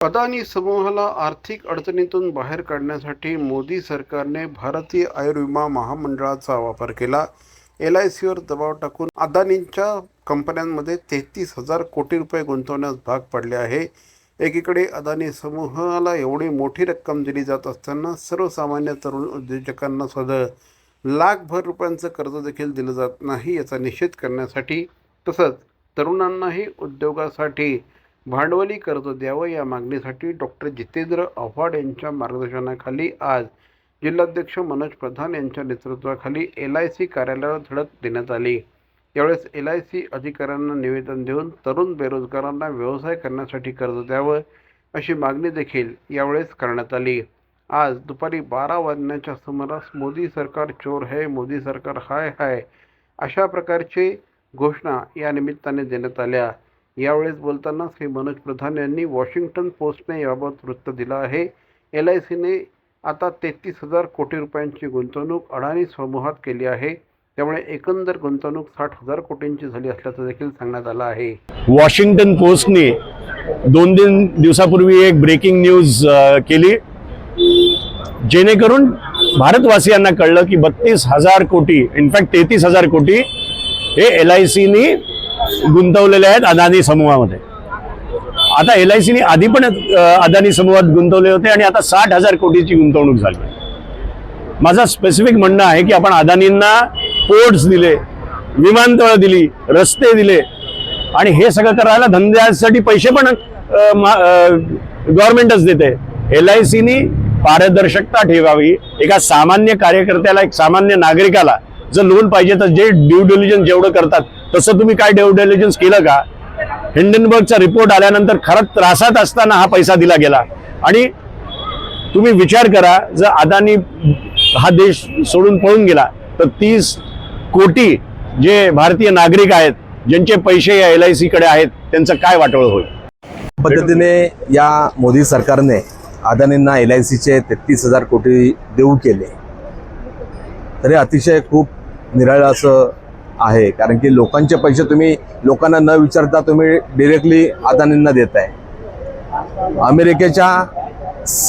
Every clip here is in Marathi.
अदानी समूहाला आर्थिक अडचणीतून बाहेर काढण्यासाठी मोदी सरकारने भारतीय आयुर्विमा महामंडळाचा वापर केला. एल आय सीवर दबाव टाकून अदानींच्या कंपन्यांमध्ये तेहतीस हजार कोटी रुपये गुंतवण्यास भाग पडले आहे. एकीकडे अदानी समूहाला एवढी मोठी रक्कम दिली जात असताना सर्वसामान्य तरुण उद्योजकांना सुद्धा लाखभर रुपयांचं कर्ज देखील दिलं जात नाही याचा निषेध करण्यासाठी तसंच तरुणांनाही उद्योगासाठी भांडवली कर्ज द्यावं या मागणीसाठी डॉक्टर जितेंद्र आव्हाड यांच्या मार्गदर्शनाखाली आज जिल्हाध्यक्ष मनोज प्रधान यांच्या नेतृत्वाखाली एल आय सी कार्यालयावर धडक देण्यात आली. यावेळेस एल आय सी अधिकाऱ्यांना निवेदन देऊन तरुण बेरोजगारांना व्यवसाय करण्यासाठी कर्ज द्यावं अशी मागणी देखील यावेळेस करण्यात आली. आज दुपारी बारा वाजण्याच्या सुमारास मोदी सरकार चोर है मोदी सरकार हाय हाय अशा प्रकारची घोषणा या निमित्ताने देण्यात आल्या. यावेळेस बोलताना श्री मनोज प्रधान यांनी वॉशिंग्टन पोस्टने याबाबत वृत्त दिलं आहे. एल आय सीने आता तेहतीस हजार कोटी रुपयांची गुंतवणूक अडाणी समूहात केली आहे. त्यामुळे एकंदर गुंतवणूक साठ हजार कोटींची झाली असल्याचं देखील सांगण्यात आलं आहे. वॉशिंग्टन पोस्टने दोन तीन दिवसापूर्वी एक ब्रेकिंग न्यूज केली. जेणेकरून भारतवासियांना कळलं की बत्तीस हजार कोटी इनफॅक्ट तेहतीस हजार कोटी हे एल आय सीनी गुंतवलेले आहेत अदानी समूहामध्ये. आता एल आय सीने आधी पण अदानी समूहात गुंतवले होते आणि आता साठ हजार कोटीची गुंतवणूक झाली. माझं स्पेसिफिक म्हणणं आहे की आपण अदानींना पोर्ट्स दिले विमानतळ दिली रस्ते दिले आणि हे सगळं करायला धंद्यासाठी पैसे पण गव्हर्नमेंटच देते. एल आय सीनी पारदर्शकता ठेवावी. एका सामान्य कार्यकर्त्याला एक सामान्य नागरिकाला जर लोन पाहिजे तर जे ड्यू डिलिजन्स जेवढं करतात तसं तुम्ही काय ड्यू डेलिजन्स केलं का? हिंडनबर्गचा रिपोर्ट आल्यानंतर खरंच त्रासात असताना हा पैसा दिला गेला. आणि तुम्ही विचार करा जर अदानी हा देश सोडून पळून गेला तर तीस कोटी जे भारतीय नागरिक आहेत ज्यांचे पैसे या एल आयकडे आहेत त्यांचं काय वाटोळ होईल? पद्धतीने या मोदी सरकारने अदानींना एल आय सीचे तेहतीस हजार कोटी देऊ केले. तरी अतिशय खूप निराळं असं आहे. कारण की लोकांचे पैसे तुम्ही लोकांना न विचारता तुम्ही डिरेक्टली अदानींना आहे अमेरिकेच्या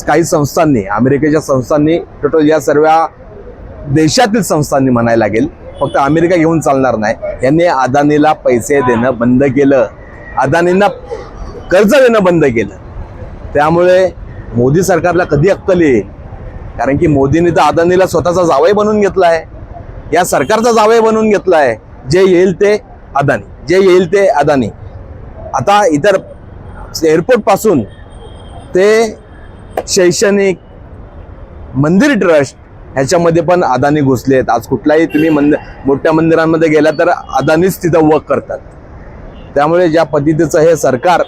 काही संस्थांनी अमेरिकेच्या संस्थांनी टोटल या सर्व देशातील संस्थांनी म्हणायला लागेल फक्त अमेरिका घेऊन चालणार नाही. यांनी अदानीला पैसे देणं बंद केलं. अदानींना कर्ज देणं बंद केलं. त्यामुळे मोदी सरकारला कधी अक्कल येईल? कारण की मोदींनी तर अदानीला स्वतःचा जावई बनवून आहे या सरकारचा जावे बनवून घेतलाय. जे येईल ते अदानी. जे येईल ते अदानी. आता इतर एअरपोर्टपासून ते शैक्षणिक मंदिर ट्रस्ट ह्याच्यामध्ये पण अदानी घुसले आहेत. आज कुठलाही तुम्ही मंदिर मोठ्या मंदिरांमध्ये गेला तर अदानीच तिथं वर्क करतात. त्यामुळे ज्या पद्धतीचं हे सरकार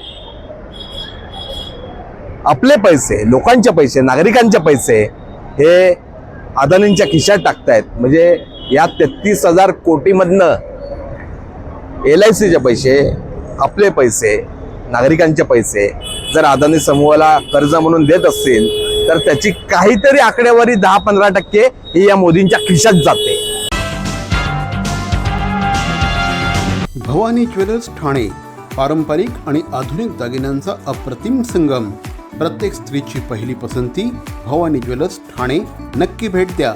आपले पैसे लोकांचे पैसे नागरिकांचे पैसे हे अदानींच्या खिशात टाकतायत. म्हणजे या तेहतीस हजार कोटीमधनं एल आय सीचे पैसे आपले पैसे नागरिकांचे पैसे जर अदानी समूहाला कर्ज म्हणून देत असतील तर त्याची काहीतरी आकडेवारी दहा पंधरा टक्के ही या मोदींच्या खिशात जाते. भवानी ज्वेलर्स ठाणे पारंपरिक आणि आधुनिक दागिन्यांचा अप्रतिम संगम. प्रत्येक स्त्रीची पहिली पसंती भवानी ज्वेलर्स ठाणे. नक्की भेट द्या.